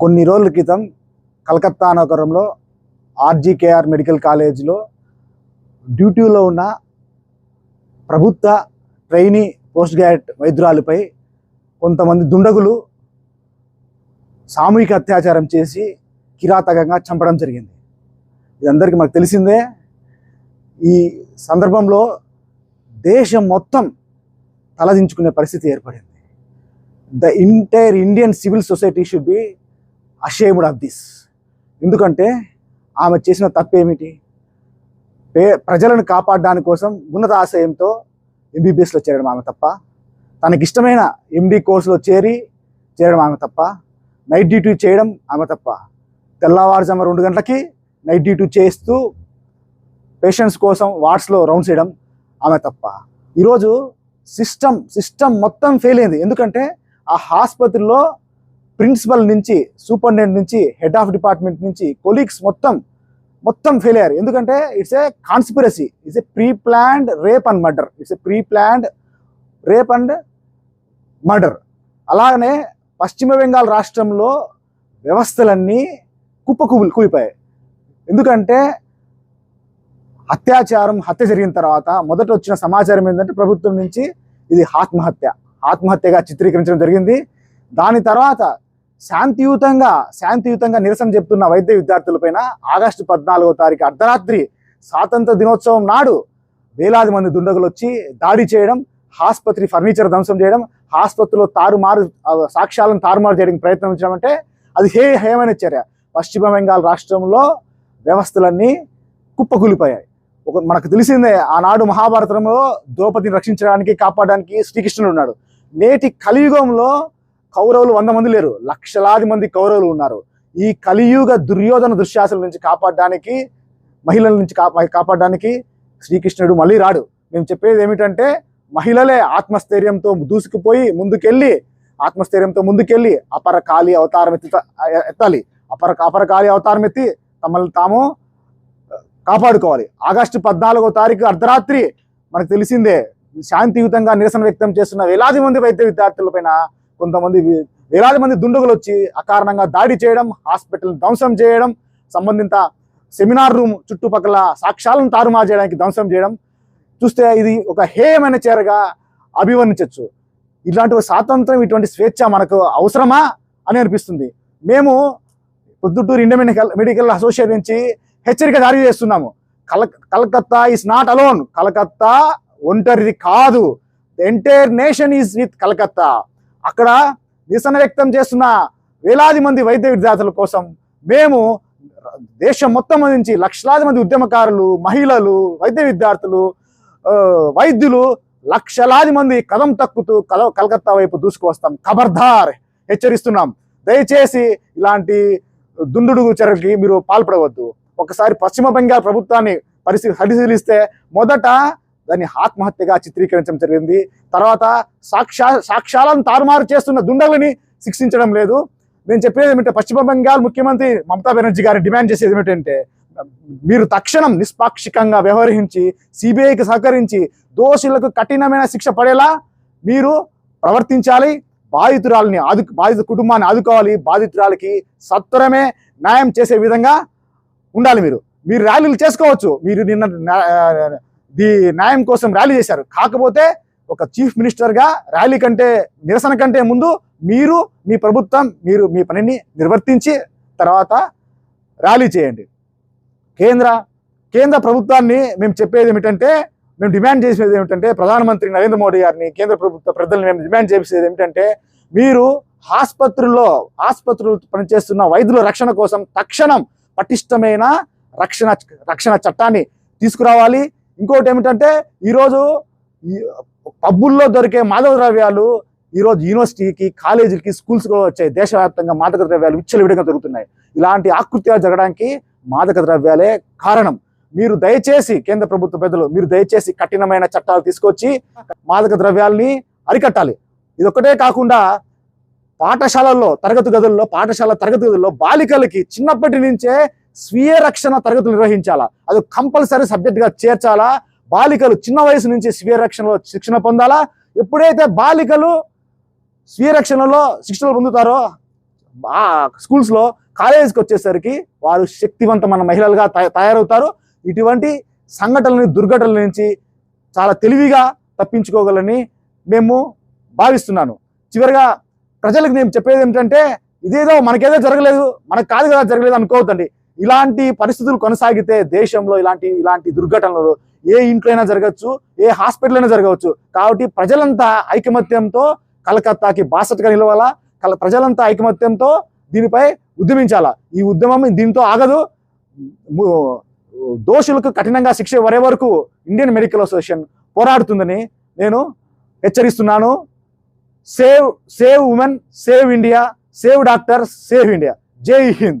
కొన్ని రోజుల క్రితం కలకత్తా నగరంలో ఆర్జీకేఆర్ మెడికల్ కాలేజీలో డ్యూటీలో ఉన్న ప్రభుత్వ ట్రైనీ పోస్ట్ గ్రాడ్యుయేట్ వైద్యురాలపై కొంతమంది దుండగులు సామూహిక అత్యాచారం చేసి కిరాతకంగా చంపడం జరిగింది. ఇదందరికీ మాకు తెలిసిందే ఈ సందర్భంలో దేశం మొత్తం తలదించుకునే పరిస్థితి ఏర్పడింది. The entire Indian civil society should be ashamed of this ఎందుకంటే ఆమె చేసిన తప్పేమిటి? పే ప్రజలను కాపాడడానికి కోసం ఉన్నత ఆశయంతో ఎంబీబీఎస్లో చేరడం ఆమె తప్ప తనకి ఇష్టమైన ఎండి కోర్సులో చేరి చేరడం ఆమె తప్ప నైట్ డ్యూటీ చేయడం ఆమె తప్ప. తెల్లవారుజాము రెండు గంటలకి నైట్ డ్యూటీ చేస్తూ పేషెంట్స్ కోసం వార్డ్స్లో రౌండ్స్ చేయడం ఆమె తప్ప. ఈరోజు సిస్టమ్ సిస్టమ్ మొత్తం ఫెయిల్ అయింది. ఎందుకంటే ఆ ఆసుపత్రిలో ప్రిన్సిపల్ నుంచి సూపరింటెండెంట్ నుంచి హెడ్ ఆఫ్ డిపార్ట్మెంట్ నుంచి కొలీగ్స్ మొత్తం మొత్తం ఫెయిల్ అయ్యారు ఎందుకంటే it's a conspiracy. It's a pre planned rape and murder. It's a pre planned rape and murder. అలాగనే పశ్చిమ బెంగాల్ రాష్ట్రంలో వ్యవస్థలన్నీ కుప్పకూలి కూలిపోయాయి. ఎందుకంటే అత్యాచారం హత్య జరిగిన తర్వాత మొదట వచ్చిన సమాచారం ఏంటంటే ప్రభుత్వం నుంచి ఇది ఆత్మహత్య. ఆత్మహత్యగా చిత్రీకరించడం జరిగింది. దాని తర్వాత శాంతియుతంగా శాంతియుతంగా నిరసన చెప్తున్న వైద్య విద్యార్థులపైన ఆగస్టు పద్నాలుగో తారీఖు అర్ధరాత్రి స్వాతంత్ర దినోత్సవం నాడు వేలాది మంది దుండగులు వచ్చి దాడి చేయడం ఆసుపత్రి ఫర్నిచర్ ధ్వంసం చేయడం ఆసుపత్రిలో తారుమారు సాక్ష్యాలను తారుమారు చేయడానికి ప్రయత్నించడం అంటే అది హే హేమైన చర్య. పశ్చిమ బెంగాల్ రాష్ట్రంలో వ్యవస్థలన్నీ కుప్పకూలిపోయాయి. ఒక మనకు తెలిసిందే ఆనాడు మహాభారతంలో ద్రౌపదిని రక్షించడానికి కాపాడడానికి శ్రీకృష్ణుడు ఉన్నాడు. నేటి కలియుగంలో కౌరవులు వంద మంది లేరు లక్షలాది మంది కౌరవులు ఉన్నారు. ఈ కలియుగ దుర్యోధన దుశ్శాసల నుంచి కాపాడడానికి మహిళల నుంచి కాపాడడానికి శ్రీకృష్ణుడు మళ్ళీ రాడు. మేము చెప్పేది ఏమిటంటే మహిళలే ఆత్మస్థైర్యంతో దూసుకుపోయి ముందుకెళ్ళి ఆత్మస్థైర్యంతో ముందుకెళ్ళి అపర కాళీ అవతారం ఎత్తి ఎత్తాలి. అపర అపర కాళీ అవతారం ఎత్తి తమల్ని తాము కాపాడుకోవాలి. ఆగస్టు పద్నాలుగో తారీఖు అర్ధరాత్రి మనకు తెలిసిందే శాంతియుతంగా నిరసన వ్యక్తం చేస్తున్న వేలాది మంది వైద్య విద్యార్థులపైన కొంతమంది వేలాది మంది దుండగులు వచ్చి అకారణంగా దాడి చేయడం హాస్పిటల్ ధ్వంసం చేయడం సంబంధిత సెమినార్ రూమ్ చుట్టుపక్కల సాక్ష్యాలను తారుమారు చేయడానికి ధ్వంసం చేయడం. చూస్తే ఇది ఒక హేయమైన చేరగా అభివర్ణించవచ్చు ఇలాంటి స్వాతంత్రం ఇటువంటి స్వేచ్ఛ మనకు అవసరమా అని అనిపిస్తుంది. మేము Proddatur Indian medical medical association నుంచి హెచ్చరిక జారీ చేస్తున్నాము. కల Calcutta is not alone Calcutta ఒంటరిది కాదు. Entire nation is with Calcutta. అక్కడ నిరసన వ్యక్తం చేస్తున్న వేలాది మంది వైద్య విద్యార్థుల కోసం మేము దేశం మొత్తం నుంచి లక్షలాది మంది ఉద్యమకారులు మహిళలు వైద్య విద్యార్థులు వైద్యులు లక్షలాది మంది కదం తక్కుతూ కల కలకత్తా వైపు దూసుకువస్తాం. ఖబర్దార్ హెచ్చరిస్తున్నాం. దయచేసి ఇలాంటి దుండుడుగు చర్యలకి మీరు పాల్పడవద్దు. ఒకసారి పశ్చిమ బెంగాల్ ప్రభుత్వాన్ని పరిస్థితి పరిశీలిస్తే మొదట దాన్ని ఆత్మహత్యగా చిత్రీకరించడం జరిగింది. తర్వాత సాక్షా సాక్ష్యాలను తారుమారు చేస్తున్న దుండగులని శిక్షించడం లేదు. నేను చెప్పేది ఏమిటంటే పశ్చిమ బెంగాల్ ముఖ్యమంత్రి మమతా బెనర్జీ గారు డిమాండ్ చేసేది ఏమిటంటే మీరు తక్షణం నిష్పాక్షికంగా వ్యవహరించి సిబిఐకి సహకరించి దోషులకు కఠినమైన శిక్ష పడేలా మీరు ప్రవర్తించాలి. బాధితురాలని ఆదు బాధిత కుటుంబాన్ని ఆదుకోవాలి. బాధితురాలకి సత్వరమే న్యాయం చేసే విధంగా ఉండాలి మీరు. మీరు ర్యాలీలు చేసుకోవచ్చు. మీరు నిన్న ది న్యాయం కోసం ర్యాలీ చేశారు. కాకపోతే ఒక చీఫ్ మినిస్టర్గా ర్యాలీ కంటే నిరసన కంటే ముందు మీరు మీ ప్రభుత్వం మీరు మీ పనిని నిర్వర్తించి తర్వాత ర్యాలీ చేయండి. కేంద్ర కేంద్ర ప్రభుత్వాన్ని మేము చెప్పేది ఏమిటంటే మేము డిమాండ్ చేసేది ఏమిటంటే ప్రధానమంత్రి నరేంద్ర మోడీ గారిని కేంద్ర ప్రభుత్వ పెద్దల్ని మేము డిమాండ్ చేసేది ఏమిటంటే మీరు ఆసుపత్రుల్లో ఆసుపత్రులు పనిచేస్తున్న వైద్యుల రక్షణ కోసం తక్షణం పటిష్టమైన రక్షణ రక్షణ చట్టాన్ని తీసుకురావాలి. ఇంకోటి ఏమిటంటే ఈరోజు ఈ పబ్బుల్లో దొరికే మాదక ద్రవ్యాలు ఈరోజు యూనివర్సిటీకి కాలేజీలకి స్కూల్స్కి వచ్చాయి దేశవ్యాప్తంగా మాదక ద్రవ్యాలు విచ్చలవిడిగా దొరుకుతున్నాయి. ఇలాంటి ఆకృత్యాలు జరగడానికి మాదక ద్రవ్యాలే కారణం. మీరు దయచేసి కేంద్ర ప్రభుత్వ పెద్దలు మీరు దయచేసి కఠినమైన చట్టాలు తీసుకొచ్చి మాదక ద్రవ్యాల్ని అరికట్టాలి. ఇదొక్కటే కాకుండా పాఠశాలల్లో తరగతి గదుల్లో పాఠశాల తరగతి గదుల్లో బాలికలకి చిన్నప్పటి నుంచే స్వీయ రక్షణ తరగతులు నిర్వహించాలా? అది కంపల్సరీ సబ్జెక్ట్గా చేర్చాలా? బాలికలు చిన్న వయసు నుంచి స్వీయ రక్షణలో శిక్షణ పొందాలా? ఎప్పుడైతే బాలికలు స్వీయ రక్షణలో శిక్షణ పొందుతారో స్కూల్స్లో కాలేజీకి వచ్చేసరికి వారు శక్తివంతమైన మహిళలుగా తయ- తయారవుతారు. ఇటువంటి సంఘటనలని దుర్ఘటనల నుంచి చాలా తెలివిగా తప్పించుకోగలని మేము భావిస్తున్నాను. చివరిగా ప్రజలకు నేను చెప్పేది ఏమిటంటే ఇదేదో మనకేదో జరగలేదు మనకు కాదు కదా జరగలేదు అనుకోవద్దండి. ఇలాంటి పరిస్థితులు కొనసాగితే దేశంలో ఇలాంటి ఇలాంటి దుర్ఘటనలు ఏ ఇంట్లో అయినా జరగచ్చు ఏ హాస్పిటల్ అయినా జరగవచ్చు. కాబట్టి ప్రజలంతా ఐకమత్యంతో కలకత్తాకి బాసటగా నిలవాలా? కల ప్రజలంతా ఐకమత్యంతో దీనిపై ఉద్యమించాలా? ఈ ఉద్యమం దీంతో ఆగదు. దోషులకు కఠినంగా శిక్ష వరే వరకు ఇండియన్ మెడికల్ అసోసియేషన్ పోరాడుతుందని నేను హెచ్చరిస్తున్నాను. Save save women save India save doctor save India. Jai Hind.